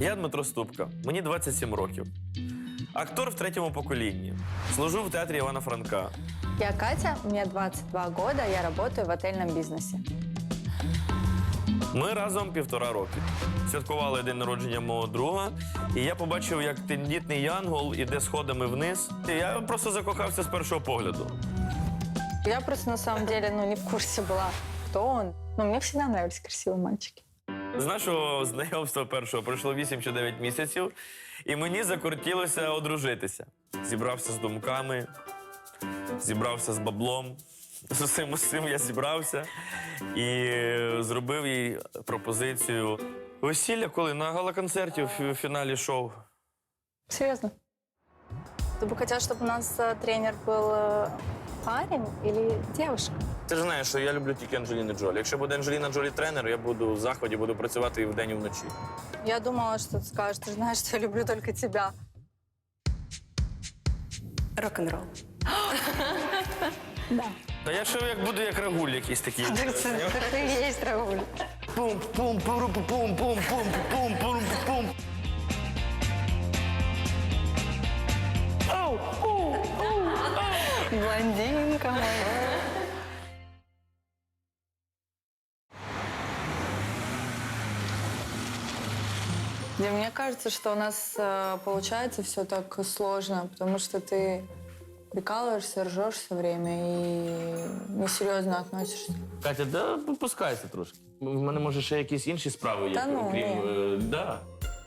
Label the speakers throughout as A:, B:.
A: Я Дмитро Ступка, мені 27 років. Актор в третьому поколінні. Служу в театрі Івана Франка.
B: Я Катя, мне 22 года, я работаю в отельном бизнесе.
A: Ми разом півтора роки. Святкували день народження мого друга, і я побачив, як тендітний янгол іде сходами вниз. І я просто закохався з першого погляду.
B: Я просто на самом деле ну, не в курсе была, кто он. Но мне всегда нравились красивые мальчики.
A: З нашого знайомства першого пройшло 8 чи 9 місяців, і мені закортілося одружитися. Зібрався з думками, зібрався з баблом. З усім усім я зібрався і зробив їй пропозицію. Весілля, коли на гала-концерті в фі- фіналі шоу.
B: Серьезно? Ты бы хотел, чтобы у нас э, тренер был э, парень или девушка?
A: Ти ж знаєш, що я люблю тільки Анджеліни Джолі. Якщо буде Анджеліна Джолі тренер, я буду в заході, буду працювати і вдень, і вночі.
B: Я думала, что ты скажешь, ты же знаешь, что я люблю только тебя.
C: Рок-н-рол.
B: Да.
A: Та я ще як буду як рагуль якийсь такий.
B: Ты и есть Рауль.
A: Пум, пум, пум, пум, пум, пум, пум, пум, пум.
B: Блондинка моя. Да, мне кажется, что у нас э, получается все так сложно, потому что ты прикалываешься, ржешь все время и несерьезно относишься.
A: Катя, да попускайся трошки. В мене може ще якісь інші справи є,
B: Та ну,
A: окрім.
B: ні.
A: е, Да.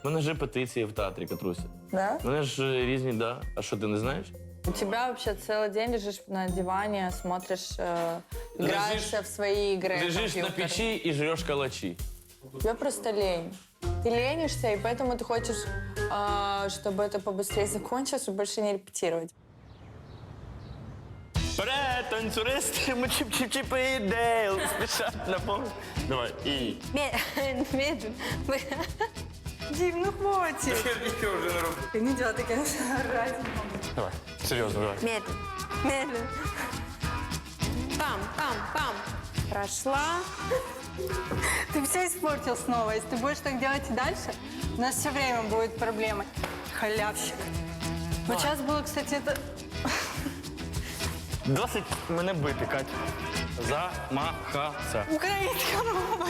A: У мене ж репетиції в театрі, Катруся.
B: Да?
A: У мене ж е, різні, да. А що ти не знаєш?
B: У тебя вообще целый день лежишь на диване, смотришь, э, играешься
A: Лежишь-
B: в свои игры.
A: Лежиш на
B: компьютерные.
A: печі і жреш калачі.
B: Тебе просто лень. Ты ленишься, и поэтому ты хочешь, а, чтобы это побыстрее закончилось, и больше не репетировать.
A: Вперед, танцюристи, ми чіп-чіп-чіп і дейл. Спішать на пол. Давай, і.
B: Медленно. Дим, ну хватит.
A: Нічого вже не роблю.
B: Ты не делай такие орать.
A: Давай, серйозно, давай.
C: Медленно. Медленно. Пам, пам, пам. Прошла.
B: Ты все испортил снова. Если ты будешь так делать и дальше, у нас все время будет проблемы. Халявщик. Вот сейчас было, кстати, это...
A: Досить мене бити, Катя. Замахався.
B: Украинская мова.